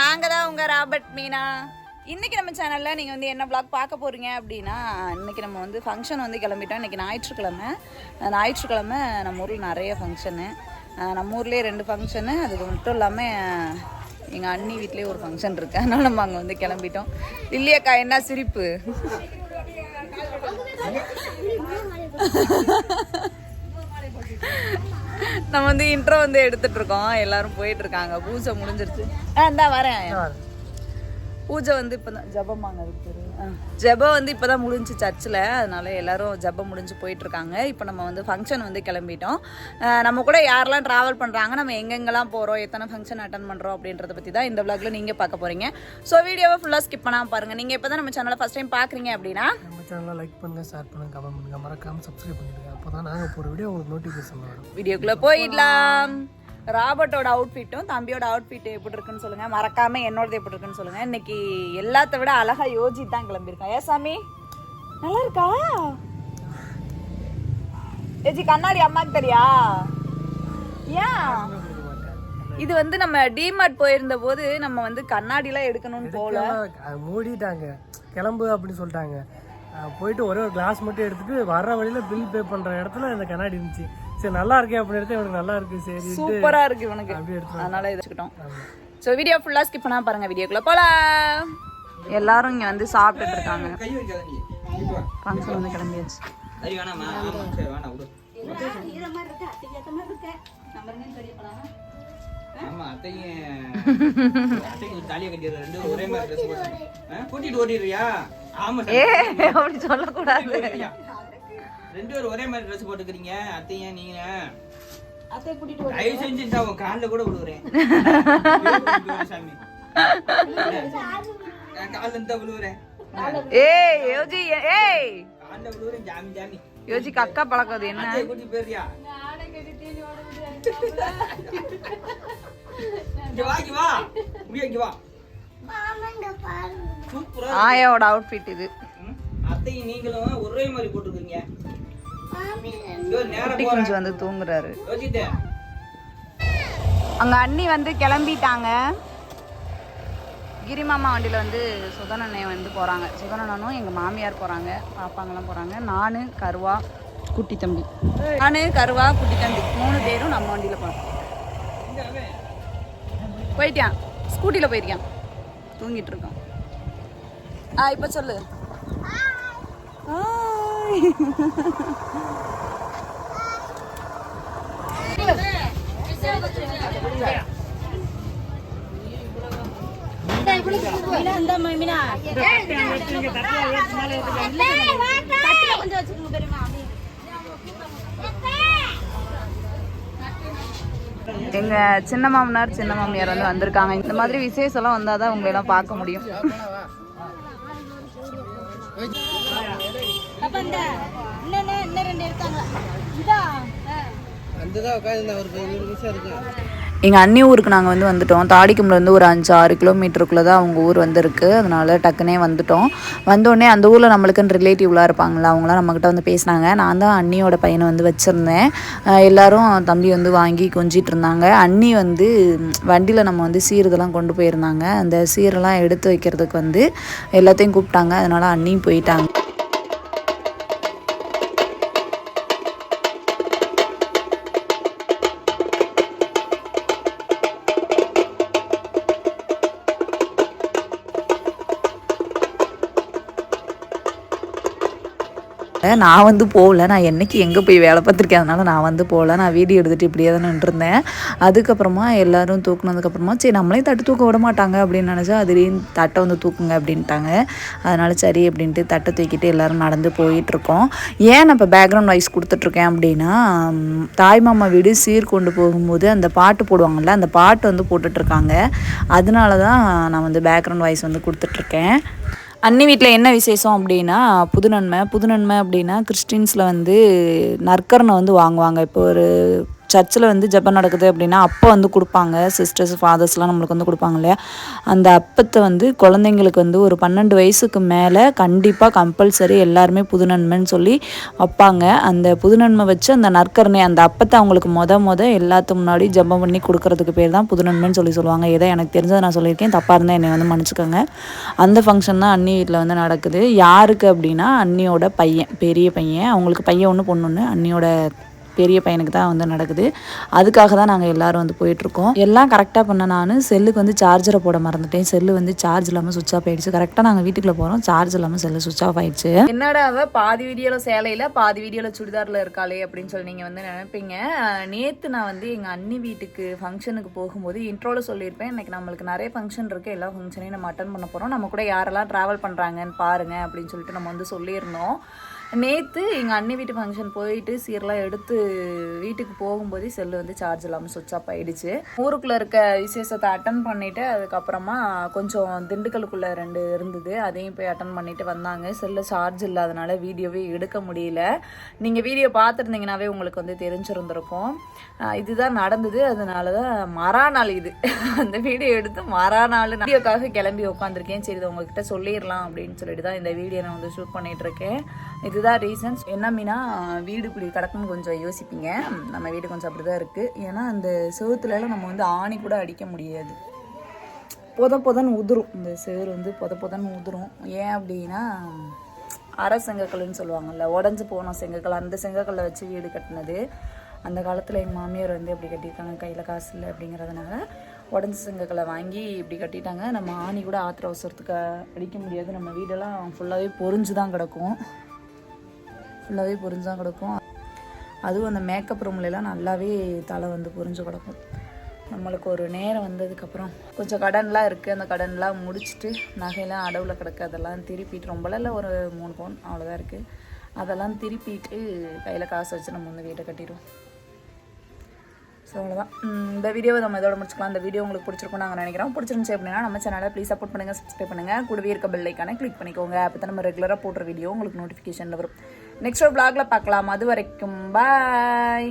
நாங்கள் தான் உங்கள் ராபர்ட் மீனா. இன்னைக்கு நம்ம சேனலில் நீங்கள் வந்து என்ன vlog பார்க்க போகிறீங்க அப்படின்னா இன்னைக்கு நம்ம வந்து ஃபங்க்ஷன் வந்து கிளம்பிட்டோம். இன்னைக்கு ஞாயிற்றுக்கிழமை. ஞாயிற்றுக்கிழமை நம்ம ஊரில் நிறைய ஃபங்க்ஷனு நம்ம ஊர்லேயே ரெண்டு ஃபங்க்ஷனு அதுக்கு மட்டும் இல்லாமல் எங்கள் அண்ணி வீட்லேயே ஒரு ஃபங்க்ஷன் இருக்கு. அதனால நம்ம அங்கே வந்து கிளம்பிட்டோம். இல்லையாக்கா என்ன சிரிப்பு? நம்ம வந்து இன்ட்ரோ வந்து எடுத்துட்டு இருக்கோம். எல்லாரும் போயிட்டு இருக்காங்க. பூஜை முடிஞ்சிருச்சு. ஆ இந்தா வரேன். பூஜை வந்து இப்போதான் ஜபமாங்க அதுக்கு. ஆ. ஜெபம் வந்து இப்போதான் முடிஞ்சு சர்ச்சில் அதனால எல்லாரும் ஜெபம் முடிஞ்சு போயிட்டு இருக்காங்க இப்போ நம்ம வந்து ஃபங்க்ஷன் வந்து கிளம்பிட்டோம். நம்ம கூட யாரெல்லாம் ட்ராவல் பண்ணுறாங்க நம்ம எங்கெங்கெல்லாம் போகிறோம் எத்தனை ஃபங்க்ஷன் அட்டன் பண்ணுறோம் அப்படின்றத பற்றி தான் இந்த vlogல நீங்கள் பார்க்க போகிறீங்க ஸோ வீடியோவை ஃபுல்லாக ஸ்கிப் பண்ணாமல் பாருங்கள் நீங்கள் இப்போ தான் நம்ம சேனலை ஃபஸ்ட் டைம் பார்க்குறீங்க அப்படின்னா நம்ம சேனலை லைக் பண்ணுங்க ஷேர் பண்ணுங்க கமெண்ட் பண்ணுங்க. மறக்காம சப்ஸ்கிரைப் பண்ணிடுங்க. அப்போ தான் நாங்கள் போகிற வீடியோ உங்களுக்கு நோட்டிஃபிகேஷன் வரும். வீடியோக்குள்ளே போயிடலாம். ராபர்ட்டோட அவுட்ஃபிட்டும் தம்பியோட அவுட்ஃபிட் எப்படி இருக்குன்னு சொல்லுங்க. மறக்காம என்னோடது எப்படி இருக்குன்னு சொல்லுங்க. இன்னைக்கு எல்லாத்த விட அழகா யோஜி தான் கிளம்பியிருக்கான். ஏ சாமி? நல்லா இருக்கா? ஏஜி கண்ணாடி அம்மாக்கு தெரியா? ஏன்? இது வந்து நம்ம டிமார்ட் போயிருந்த போது நம்ம வந்து கண்ணாடிலாம் எடுக்கணும்னு போல. மூடிட்டாங்க. கிளம்பு அப்படின்னு சொல்லிட்டாங்க. போயிட்டு ஒரே ஒரு கிளாஸ் மட்டும் எடுத்துட்டு வர்ற வழியில பில் பே பண்ற இடத்துல இந்த கண்ணாடி இருந்துச்சு. சரி நல்லா இருக்கே அப்படின்னு எடுத்து எனக்கு நல்லா இருக்கு. சரி சூப்பரா இருக்கு இவனுக்கு. அதனால இதை வச்சுக்கிட்டோம். ஸோ வீடியோ ஃபுல்லாக ஸ்கிப் பண்ணா பாருங்க வீடியோக்குள்ள போலாம். எல்லாரும் இங்க வந்து சாப்பிட்டுட்டு இருக்காங்க. கை வைக்காத நீ ஃபங்க்ஷன் வந்து கிளம்பியாச்சு. சரி வேணாமா? ஆமா சரி வேணாம் விடு. ஆமா அத்தையும் அத்தையும் தாலியை கட்டிடுற ரெண்டு ஒரே மாதிரி ட்ரெஸ் போட்டு ஆ, கூட்டிட்டு ஓடிடுறியா ஆமா ஏ அப்படி சொல்லக்கூடாது? ரெண்டு பேரும் ஒரே மாதிரி ட்ரெஸ் போட்டுக்கிறீங்க அத்தையும் நீங்க தயவு செஞ்சு இந்த உன் காலில் கூட விழுவுறேன். சாமி. காலில் இருந்தா விழுவுறேன். ஏய் யோஜி ஏய். காலில் விழுவுறேன் ஜாமி ஜாமி யோஜிக்கு அக்கா பழக்கம் அது என்ன? கூட்டிட்டு வா சூப்பரா ஆயாவோட அவுட்ஃபிட் இது. அத்தையும் நீங்களும் ஒரே மாதிரி நேரா குட்டி குஞ்சு வந்து தூங்குறாரு. அங்க அண்ணி வந்து கிளம்பிட்டாங்க. கிரிமாமா வண்டியில் வந்து சுதனண்ணே வந்து போகிறாங்க சுதனனும் எங்கள் மாமியார் போகிறாங்க பாப்பாங்கெல்லாம் போகிறாங்க நான் கருவா குட்டி தம்பி. நான் கருவா குட்டி தம்பி. மூணு பேரும் நம்ம வண்டியில் போகிறோம் போயிட்டான் ஸ்கூட்டியில் போயிருக்கான் தூங்கிட்டு இருக்கோம். ஆ இப்போ சொல்லு. ஹாய். எங்க சின்ன மாமனார் சின்ன மாமியார் வந்து வந்திருக்காங்க இந்த மாதிரி விசேஷம்லாம் வந்தால் தான் உங்களை எல்லாம் பார்க்க முடியும் அங்கதான் உட்காந்து ஒரு இருபது நிமிஷம் இருக்கு. எங்கள் அண்ணி ஊருக்கு நாங்கள் வந்து வந்துட்டோம். தாடிக்கும்லேருந்து ஒரு அஞ்சு ஆறு கிலோமீட்டருக்குள்ளே தான் அவங்க ஊர் வந்திருக்கு. அதனால டக்குனே வந்துட்டோம். வந்தோடனே அந்த ஊரில் நம்மளுக்குன்னு ரிலேட்டிவ்லாம் இருப்பாங்களா அவங்களாம் நம்மக்கிட்ட வந்து பேசினாங்க. நான் தான் அண்ணியோட பையனை வந்து வச்சுருந்தேன். எல்லாரும் தம்பி வந்து வாங்கி கொஞ்சிட்டு இருந்தாங்க. அண்ணி வந்து வண்டியில் நம்ம வந்து சீரெல்லாம் கொண்டு போயிருந்தாங்க. அந்த சீரெல்லாம் எடுத்து வைக்கிறதுக்கு வந்து எல்லாத்தையும் கூப்பிட்டாங்க. அதனால அண்ணியும் போயிட்டாங்க. நான் வந்து போகல. நான் என்னைக்கு எங்கே போய் வேலை பார்த்துருக்கேன்? அதனால நான் வந்து போகல. நான் வீடியோ எடுத்துகிட்டு இப்படியே தான் நின்றுருந்தேன். அதுக்கப்புறமா எல்லோரும் தூக்குனதுக்கப்புறமா சரி நம்மளையும் தட்டு தூக்க விட மாட்டாங்க அப்படின்னு நினச்சா அதுலேயும் தட்டை வந்து தூக்குங்க அப்படின்ட்டாங்க. அதனால சரி அப்படின்ட்டு தட்டை தூக்கிட்டு எல்லாரும் நடந்து போயிட்டுருக்கோம். ஏன் நான் இப்போ பேக்ரவுண்ட் வாய்ஸ் கொடுத்துட்ருக்கேன் அப்படின்னா தாய் மாமா வீடு சீர் கொண்டு போகும்போது அந்த பாட்டு போடுவாங்கள்ல அந்த பாட்டு வந்து போட்டுட்ருக்காங்க. அதனால தான் நான் வந்து பேக்ரவுண்ட் வாய்ஸ் வந்து கொடுத்துட்ருக்கேன். அன்னி வீட்டில் என்ன விசேஷம் அப்படின்னா புதுநன்மை புதுநன்மை அப்படின்னா கிறிஸ்டின்ஸில் வந்து நற்கரனை வந்து வாங்குவாங்க. இப்போ ஒரு சர்ச்சில் வந்து ஜெபம் நடக்குது அப்படின்னா அப்போ வந்து கொடுப்பாங்க. சிஸ்டர்ஸ் ஃபாதர்ஸ்லாம் நம்மளுக்கு வந்து கொடுப்பாங்க இல்லையா? அந்த அப்பத்தை வந்து குழந்தைங்களுக்கு வந்து ஒரு பன்னெண்டு வயசுக்கு மேலே கண்டிப்பாக கம்பல்சரி எல்லாருமே புது நன்மைன்னு சொல்லி வைப்பாங்க. அந்த புது நன்மை வச்சு அந்த நற்கரணை அந்த அப்பத்தை அவங்களுக்கு மொத மொத எல்லாத்து முன்னாடி ஜெபம் பண்ணி கொடுக்கறதுக்கு பேர் தான் புது நன்மைன்னு சொல்லி சொல்லுவாங்க. ஏதோ எனக்கு தெரிஞ்சதை நான் சொல்லியிருக்கேன். தப்பாக இருந்தால் என்னை வந்து மன்னிச்சுக்கோங்க. அந்த ஃபங்க்ஷன் தான் அண்ணி வீட்டில் வந்து நடக்குது. யாருக்கு அப்படின்னா அண்ணியோட பையன் பெரிய பையன். அவங்களுக்கு பையன் ஒன்று பொண்ணு ஒன்று அண்ணியோட பெரிய பையனுக்கு தான் வந்து நடக்குது. அதுக்காக தான் நாங்கள் எல்லாரும் வந்து போயிட்டுருக்கோம். எல்லாம் கரெக்டாக பண்ண நான் செல்லுக்கு வந்து சார்ஜரை போட மறந்துட்டேன். செல்லு வந்து சார்ஜ் இல்லாமல் சுவிச் ஆஃப் ஆயிடுச்சு. கரெக்டாக நாங்கள் வீட்டுக்குள்ளே போகிறோம் சார்ஜ் இல்லாமல் செல்லு சுவிச் ஆஃப் ஆயிடுச்சு. என்னடா அவள் பாதி வீடியோவில் சேலையில் பாதி வீடியோவில் சுடிதாரில் இருக்காளே அப்படின்னு சொல்லி நீங்கள் வந்து நினைப்பீங்க. நேற்று நான் வந்து எங்கள் அண்ணி வீட்டுக்கு ஃபங்க்ஷனுக்கு போகும்போது இன்ட்ரோவில் சொல்லியிருப்பேன். இன்னைக்கு நம்மளுக்கு நிறைய ஃபங்க்ஷன் இருக்குது எல்லா ஃபங்க்ஷனையும் நம்ம அட்டன் பண்ண போகிறோம் நம்ம கூட யாரெல்லாம் ட்ராவல் பண்ணுறாங்கன்னு பாருங்கள் அப்படின்னு சொல்லிட்டு நம்ம வந்து சொல்லியிருந்தோம். நேற்று எங்கள் அண்ணி வீட்டு ஃபங்க்ஷன் போயிட்டு சீரெல்லாம் எடுத்து வீட்டுக்கு போகும்போதே செல்லு வந்து சார்ஜ் இல்லாமல் சுவிட்ச் ஆஃப் ஆயிடுச்சு. ஊருக்குள்ளே இருக்க விசேஷத்தை அட்டன் பண்ணிவிட்டு அதுக்கப்புறமா கொஞ்சம் திண்டுக்கலுக்குள்ளே ரெண்டு இருந்தது. அதையும் போய் அட்டன் பண்ணிட்டு வந்தாங்க. செல்லு சார்ஜ் இல்லாதனால வீடியோவே எடுக்க முடியல. நீங்கள் வீடியோ பார்த்துருந்தீங்கன்னாவே உங்களுக்கு வந்து தெரிஞ்சிருந்திருக்கும். இதுதான் நடந்தது. அதனால தான் மறா நாள் இது. அந்த வீடியோ எடுத்து மறா நாள் வீடியோக்காக கிளம்பி உட்காந்துருக்கேன் சரி இதை உங்ககிட்ட சொல்லிடலாம் அப்படின்னு சொல்லிட்டு தான் இந்த வீடியோ நான் வந்து ஷூட் பண்ணிகிட்ருக்கேன் இது இதுதான் ரீசன்ஸ் என்ன மீனா வீடு இப்படி கிடக்குன்னு கொஞ்சம் யோசிப்பீங்க. நம்ம வீடு கொஞ்சம் அப்படி தான் இருக்குது ஏன்னா அந்த செவுத்துலலாம் நம்ம வந்து ஆணி கூட அடிக்க முடியாது. பொத பொதன்னு உதிரும். இந்த சேர் வந்து பொத பொதன்னு உதிரும். ஏன் அப்படின்னா அரை செங்கக்கல்லுன்னு சொல்லுவாங்கல்ல உடஞ்சி போனோம் செங்கக்கல் அந்த செங்கக்கல்லை வச்சு வீடு கட்டினது. அந்த காலத்தில் எங்கள் மாமியார் வந்து இப்படி கட்டியிருக்காங்க கையில் காசு இல்லை அப்படிங்கிறதுனால உடஞ்சி செங்கக்கல்லை வாங்கி இப்படி கட்டிட்டாங்க. நம்ம ஆணி கூட ஆத்திர அவசரத்துக்கு அடிக்க முடியாது. நம்ம வீடெல்லாம் ஃபுல்லாகவே பொறிஞ்சு தான் கிடக்கும். ஃபுல்லாகவே பொறிஞ்சு தான் கிடக்கும். அதுவும் அந்த மேக்கப் ரூம்லலாம் நல்லாவே தலை வந்து பொறிஞ்சு கிடக்கும். நம்மளுக்கு ஒரு நேரம் வந்ததுக்கப்புறம் கொஞ்சம் கடன்லாம் இருக்குது அந்த கடன்லாம் முடிச்சுட்டு நகையெல்லாம் அடவில் கிடக்கு. அதெல்லாம் திருப்பிட்டு ரொம்பலாம் இல்லை ஒரு மூணு பவுன் அவ்வளோதான் இருக்குது அதெல்லாம் திருப்பிட்டு கையில் காசு வச்சு நம்ம வந்து வீட்டை கட்டிடுவோம். ஸோ அவ்வளோதான் இந்த வீடியோவை நம்ம இதோட முடிச்சுக்கலாம். இந்த வீடியோ உங்களுக்கு பிடிச்சிருக்கும் நாங்கள் நினைக்கிறோம். பிடிச்சிருந்துச்சு அப்படின்னா நம்ம சேனலை ப்ளீஸ் சப்போர்ட் பண்ணுங்கள் சப்ஸ்கிரைப் பண்ணுங்கள் கூடவே இருக்க பெல் ஐக்கானை கிளிக் பண்ணிக்கோங்க. அப்போ தான் நம்ம ரெகுலராக போடுற வீடியோ உங்களுக்கு நோட்டிஃபிகேஷனில் வரும். நெக்ஸ்ட் ஒரு vlogல பார்க்கலாம். அது வரைக்கும் பாய்